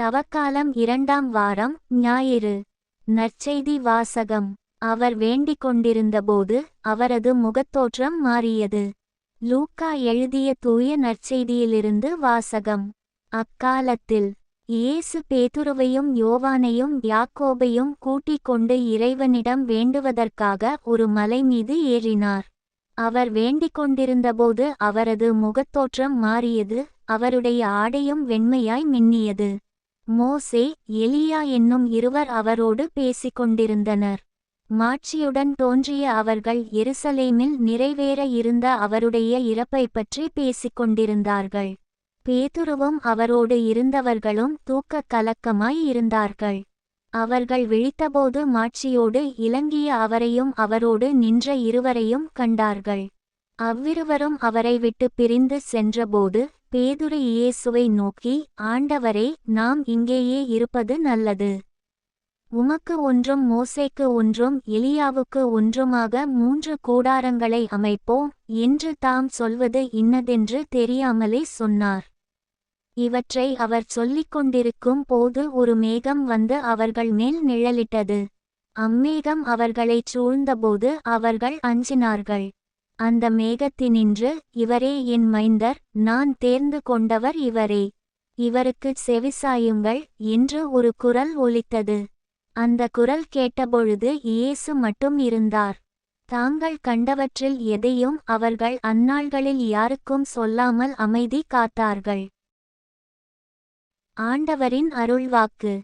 தவக்காலம் இரண்டாம் வாரம் ஞாயிறு. நற்செய்தி வாசகம். அவர் வேண்டிக் கொண்டிருந்தபோது அவரது முகத்தோற்றம் மாறியது. லூக்கா எழுதிய தூய நற்செய்தியிலிருந்து வாசகம். அக்காலத்தில் இயேசு பேதுருவையும் யோவானையும் யாக்கோபையும் கூட்டிக் கொண்டு இறைவனிடம் வேண்டுவதற்காக ஒரு மலை மீது ஏறினார். அவர் வேண்டிக் கொண்டிருந்தபோது அவரது முகத்தோற்றம் மாறியது. அவருடைய ஆடையும் வெண்மையாய் மின்னியது. மோசே எலியா என்னும் இருவர் அவரோடு பேசிக்கொண்டிருந்தனர். மாட்சியுடன் தோன்றிய அவர்கள் எருசலேமில் நிறைவேற இருந்த அவருடைய இறப்பைப் பற்றி பேசிக் கொண்டிருந்தார்கள் பேதுருவும் அவரோடு இருந்தவர்களும் தூக்கக் கலக்கமாய் இருந்தார்கள். அவர்கள் விழித்தபோது மாட்சியோடு இலங்கிய அவரையும் அவரோடு நின்ற இருவரையும் கண்டார்கள். அவ்விருவரும் அவரை விட்டு பிரிந்து சென்றபோது பேதுரு இயேசுவை நோக்கி ஆண்டவரே நாம் இங்கேயே இருப்பது நல்லது. உமக்கு ஒன்றும் மோசேக்கு ஒன்றும் எலியாவுக்கு ஒன்றுமாக மூன்று கூடாரங்களை அமைப்போம் என்று தாம் சொல்வது இன்னதென்று தெரியாமலே சொன்னார். இவற்றை அவர் சொல்லிக் கொண்டிருக்கும் போது ஒரு மேகம் வந்து அவர்கள் மேல் நிழலிட்டது. அம்மேகம் அவர்களைச் சூழ்ந்தபோது அவர்கள் அஞ்சினார்கள். அந்த மேகத்தினின்று இவரே என் மைந்தர் நான் தேர்ந்து கொண்டவர் இவரே. இவருக்குச் செவிசாயுங்கள் என்று ஒரு குரல் ஒலித்தது. அந்த குரல் கேட்டபொழுது இயேசு மட்டும் இருந்தார். தாங்கள் கண்டவற்றில் எதையும் அவர்கள் அந்நாள்களில் யாருக்கும் சொல்லாமல் அமைதி காத்தார்கள். ஆண்டவரின் அருள்வாக்கு.